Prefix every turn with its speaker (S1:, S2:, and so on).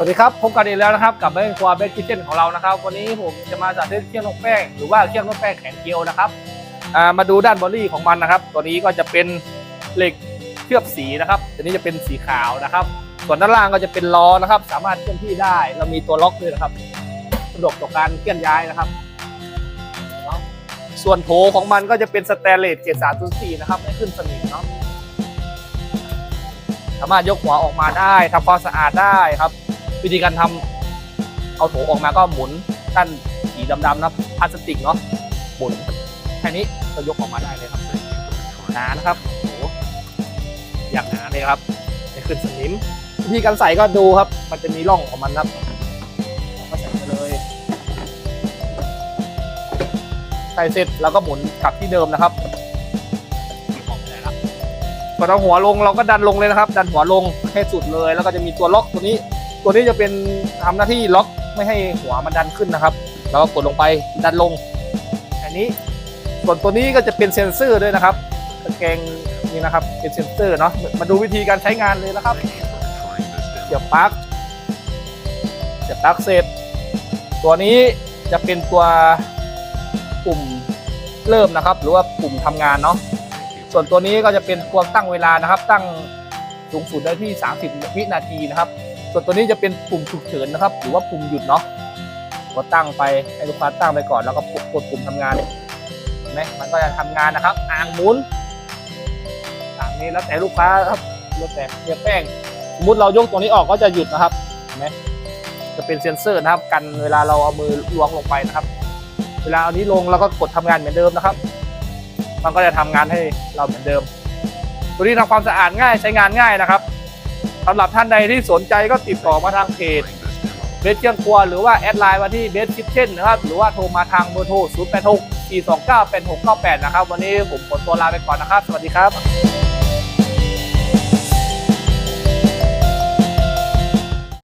S1: สวัสดีครับพบกันอีกแล้วนะครับกับเบนครัวเบนคิทเช่นของเรานะครับ วันนี้ผมจะมาสาธิตเครื่องนกแป้งหรือว่าเครื่องนกแป้งแข็งเกลียวนะครับมาดูด้านบอดี้ของมันนะครับ ตัวนี้ก็จะเป็นเหล็กเคลือบสีนะครับตัวนี้จะเป็นสีขาวนะครับ ส่วนด้านล่างก็จะเป็นล้อนะครับ สามารถเคลื่อนที่ได้ เรามีตัวล็อกด้วยนะครับสะดวกต่อการเคลื่อนย้ายนะครับ ส่วนโถของมันก็จะเป็นสแตนเลสเกรด304นะครับไม่ขึ้นสนิมเนาะสามารถยกหัวออกมาได้ทำความสะอาดได้ครับ วิธีการทำเอาโถออกมาก็หมุนด้านสีดำๆนะพลาสติกเนาะหมุนแค่นี้ก็ยกออกมาได้เลยครับหนานะครับโอ้โหอยากหนาเลยครับไม่ขึ้นสนิมวิธีการใส่ก็ดูครับ มันจะมีร่องของมันครับก็ใส่ไปเลยใส่เสร็จเราก็หมุนกลับที่เดิมนะครับกไปได้แล้วพอเอาหัวลงเราก็ดันลงเลยนะครับ ดันหัวลงให้สุดเลย แล้วก็จะมีตัวล็อกตัวนี้ ตัวนี้จะเป็นทำหน้าที่ล็อกไม่ให้หัวมันดันขึ้นนะครับ แล้วก็กดลงไปดันลง อันนี้ส่วนตัวนี้ก็จะเป็นเซ็นเซอร์ด้วยนะครับตะแกรงนี่นะครับเป็นเซ็นเซอร์เนาะมาดูวิธีการใช้งานเลยนะครับเสียบปลั๊กเสียบปลั๊กเสร็จ ตัวนี้จะเป็นตัวปุ่มเริ่มนะครับ หรือว่าปุ่มทำงานเนาะส่วนตัวนี้ก็จะเป็นตัวตั้งเวลานะครับ ตั้งสูงสุดได้ที่ 30 วินาทีนะครับ ส่วนตัวนี้จะเป็นปุ่มฉุกเฉินนะครับ หรือว่าปุ่มหยุดเนาะก็ตั้งไปให้ลูกค้าตั้งไปก่อนแล้วก็กดปุ่มทำงานเห็นไหมมันก็จะทำงานนะครับ อ่างหมุนอ่างนี้แล้วแต่ลูกค้าครับแล้วแต่เทียแป้งสมมติเรายกตัวนี้ออกก็จะหยุดนะครับเห็นไหมจะเป็นเซ็นเซอร์นะครับ กันเวลาเราเอามือล้วงลงไปนะครับ เวลาเอานี้ลงเราก็กดทำงานเหมือนเดิมนะครับ มันก็จะทำงานให้เราเหมือนเดิม ตัวนี้ทำความสะอาดง่ายใช้งานง่ายนะครับ สำหรับท่านใดที่สนใจก็ติดต่อมาทางเพจเบสเชียงครัวหรือว่าแอดไลน์มาที่เบสคิทเช่นนะครับ หรือว่าโทรมาทางเบอร์โทร 0 8 6 4 2 9 8 6 9 8 นะครับ วันนี้ผมขอตัวลาไปก่อนนะครับ สวัสดีครับ